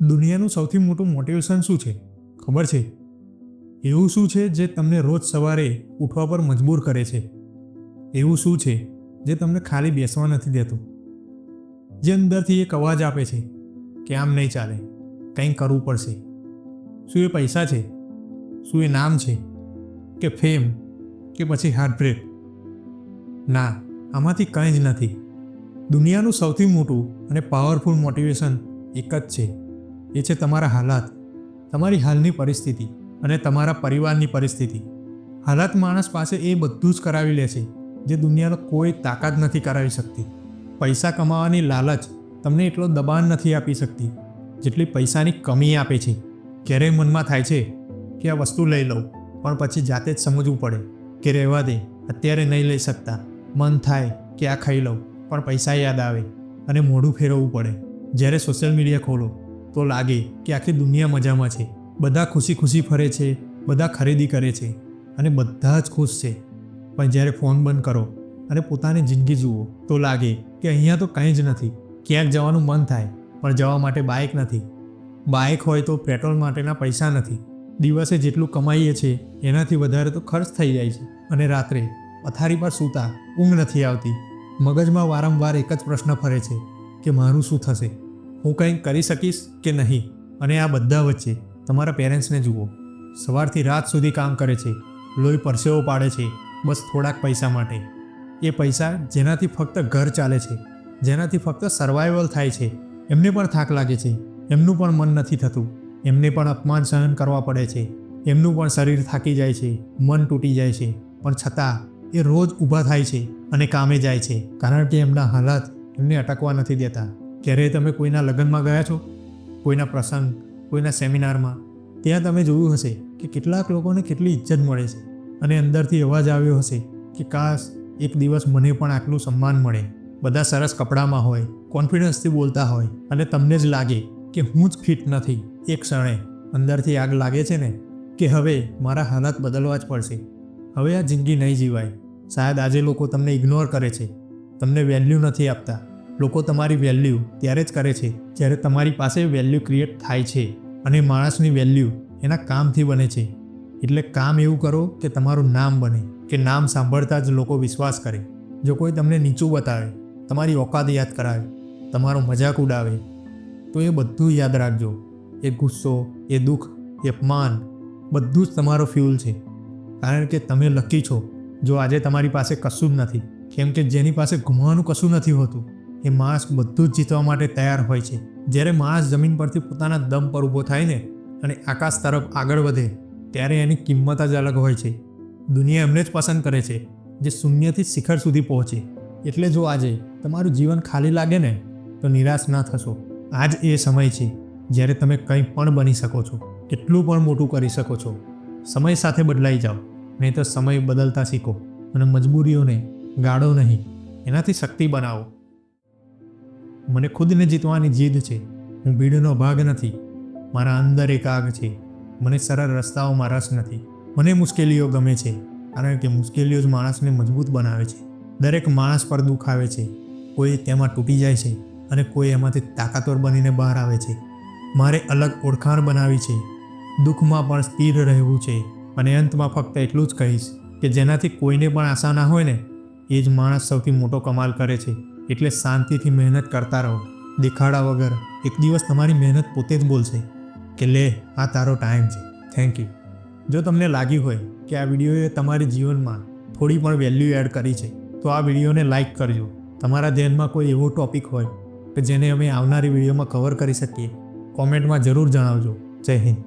દુનિયાનું સૌથી મોટું મોટિવેશન શું છે? ખબર છે? એવું શું છે જે તમને રોજ સવારે ઉઠવા પર મજબૂર કરે છે? એવું શું છે જે તમને ખાલી બેસવા નથી દેતું? જે અંદરથી એક અવાજ આપે છે કે આમ નહીં ચાલે કંઈક કરવું પડશે. શું એ પૈસા છે? શું એ નામ છે? કે ફેમ? કે પછી હાર્ટબ્રેક ના, આમાંથી કંઈ જ નથી. દુનિયાનું સૌથી મોટું અને પાવરફુલ મોટિવેશન એક જ છે. એ છે તમારા હાલાત. તમારી હાલની પરિસ્થિતિ અને તમારા પરિવારની પરિસ્થિતિ. હાલાત માણસ પાસે એ બધું જ કરાવી લે છે, જે દુનિયાનો કોઈ તાકાત નથી કરાવી શકતી. પૈસા કમાવાની લાલચ તમને એટલો દબાણ નથી આપી શકતી, જેટલી પૈસાની કમી આપે છે. ક્યારેય મનમાં થાય છે કે આ વસ્તુ લઈ લઉં, પણ પછી જાતે જ સમજવું પડે કે રહેવા દે, અત્યારે નહીં લઈ શકતા. મન થાય કે આ ખાઈ લઉં, પણ પૈસા યાદ આવે અને મોઢું ફેરવવું પડે. જ્યારે સોશિયલ મીડિયા ખોલો તો લાગે કે આખી દુનિયા મજામાં છે. બધા ખુશી ખુશી ફરે છે, બધા ખરીદી કરે છે અને બધા જ ખુશ છે. પણ જ્યારે ફોન બંધ કરો અને પોતાની જિંદગી જુઓ, તો લાગે કે અહીંયા તો કંઈ જ નથી. ક્યાંક જવાનું મન થાય, પણ જવા માટે બાઇક નથી. બાઇક હોય તો પેટ્રોલ માટેના પૈસા નથી. દિવસે જેટલું કમાઈએ છીએ એનાથી વધારે તો ખર્ચ થઈ જાય છે. અને રાત્રે પથારી પર સૂતા ઊંઘ નથી આવતી. મગજમાં વારંવાર એક જ પ્રશ્ન ફરે છે કે મારું શું થશે? હું કંઈ કરી શકીશ કે નહીં? અને આ બધા વચ્ચે તમારા પેરેન્ટ્સને જુઓ. સવારથી રાત સુધી કામ કરે છે. લોહી પરસેવો પાડે છે. બસ થોડાક પૈસા માટે. એ પૈસા જેનાથી ફક્ત ઘર ચાલે છે. જેનાથી ફક્ત સર્વાઈવલ થાય છે. એમને પણ થાક લાગે છે. એમનું પણ મન નથી થતું. એમને પણ અપમાન સહન કરવા પડે છે. એમનું પણ શરીર થાકી જાય છે. મન તૂટી જાય છે. પણ છતાં, એ રોજ ઊભા થાય છે અને કામે જાય છે. કારણ કે એમના હાલાત એમને અટકવા નથી દેતા. ક્યારેય તમે કોઈના લગ્નમાં ગયા છો? કોઈના પ્રસંગ, કોઈના સેમિનારમાં? ત્યાં તમે જોયું હશે કે કેટલાક લોકોને કેટલી ઇજ્જત મળે છે અને અંદરથી અવાજ આવ્યો હશે કે કાશ એક દિવસ મને પણ આટલું સન્માન મળે. બધા સરસ કપડામાં હોય, કોન્ફિડન્સથી બોલતા હોય અને તમને જ લાગે કે હું જ ફિટ નથી. એક ક્ષણે અંદરથી આગ લાગે છે ને કે હવે મારા હાલત બદલવા જ પડશે. હવે આ જિંદગી નહીં જીવાય. શાયદ આજે લોકો તમને ઇગ્નોર કરે છે. તમને વેલ્યુ નથી આપતા. લોકો તમારી વેલ્યુ ત્યારે જ કરે છે જ્યારે તમારી પાસે વેલ્યુ ક્રિએટ થાય છે અને માણસની વેલ્યુ એના કામથી બને છે. એટલે કામ એવું કરો કે તમારું નામ બને, કે નામ સાંભળતા જ લોકો વિશ્વાસ કરે. જો કોઈ તમને નીચું બતાવે, તમારી ઓકાત યાદ કરાવે, તમારો મજાક ઉડાવે, તો એ બધું યાદ રાખજો. એ ગુસ્સો, એ દુઃખ, એ અપમાન, બધું જ તમારો ફ્યુલ છે. કારણ કે તમે લકી છો. જો આજે તમારી પાસે કશું જ નથી, કેમ કે જેની પાસે ઘુમવાનું કશું નથી હોતું. એ માસ બધું જ જીતવા માટે તૈયાર હોય છે. જ્યારે માણસ જમીન પરથી પોતાના દમ પર ઊભો થાય ને અને આકાશ તરફ આગળ વધે, ત્યારે એની કિંમત જ અલગ હોય છે. દુનિયા એમને જ પસંદ કરે છે, જે શૂન્યથી શિખર સુધી પહોંચે. એટલે જો આજે તમારું જીવન ખાલી લાગે ને, તો નિરાશ ના થશો. આજ એ સમય છે, જ્યારે તમે કંઈ પણ બની શકો છો. કેટલું પણ મોટું કરી શકો છો. સમય સાથે બદલાઈ જાઓ, નહીં તો સમય બદલતા શીખો. અને મજબૂરીઓને ગાળો નહીં. એનાથી શક્તિ બનાવો. મને ખુદને જીતવાની જીદ છે. હું ભીડનો ભાગ નથી. મારા અંદર એક આગ છે. મને સરળ રસ્તાઓમાં રસ નથી. મને મુશ્કેલીઓ ગમે છે, કારણ કે મુશ્કેલીઓ જ માણસને મજબૂત બનાવે છે. દરેક માણસ પર દુઃખ આવે છે. કોઈ તેમાં તૂટી જાય છે અને કોઈ એમાંથી તાકાતવર બનીને બહાર આવે છે. મારે અલગ ઓળખાણ બનાવી છે. દુઃખમાં પણ સ્થિર રહેવું છે અને અંતમાં ફક્ત એટલું જ કહીશ કે જેનાથી કોઈને પણ આશા ના હોય ને, એ જ માણસ સૌથી મોટો કમાલ કરે છે. એટલે શાંતિથી મહેનત કરતા રહો. દેખાડા વગર એક દિવસ તમારી મહેનત પોતે જ બોલશે કે લે, આ તારો ટાઈમ છે. થેન્ક યુ જો તમને લાગ્યું હોય કે આ વિડીયોએ તમારી જીવનમાં થોડી પણ વેલ્યુ એડ કરી છે, તો આ વિડીયોને લાઇક કરજો. તમારા ધ્યાનમાં કોઈ એવો ટોપિક હોય કે જેને અમે આવનારી વિડીયોમાં કવર કરી શકીએ કોમેન્ટમાં જરૂર જણાવજો. જય હિન્દ.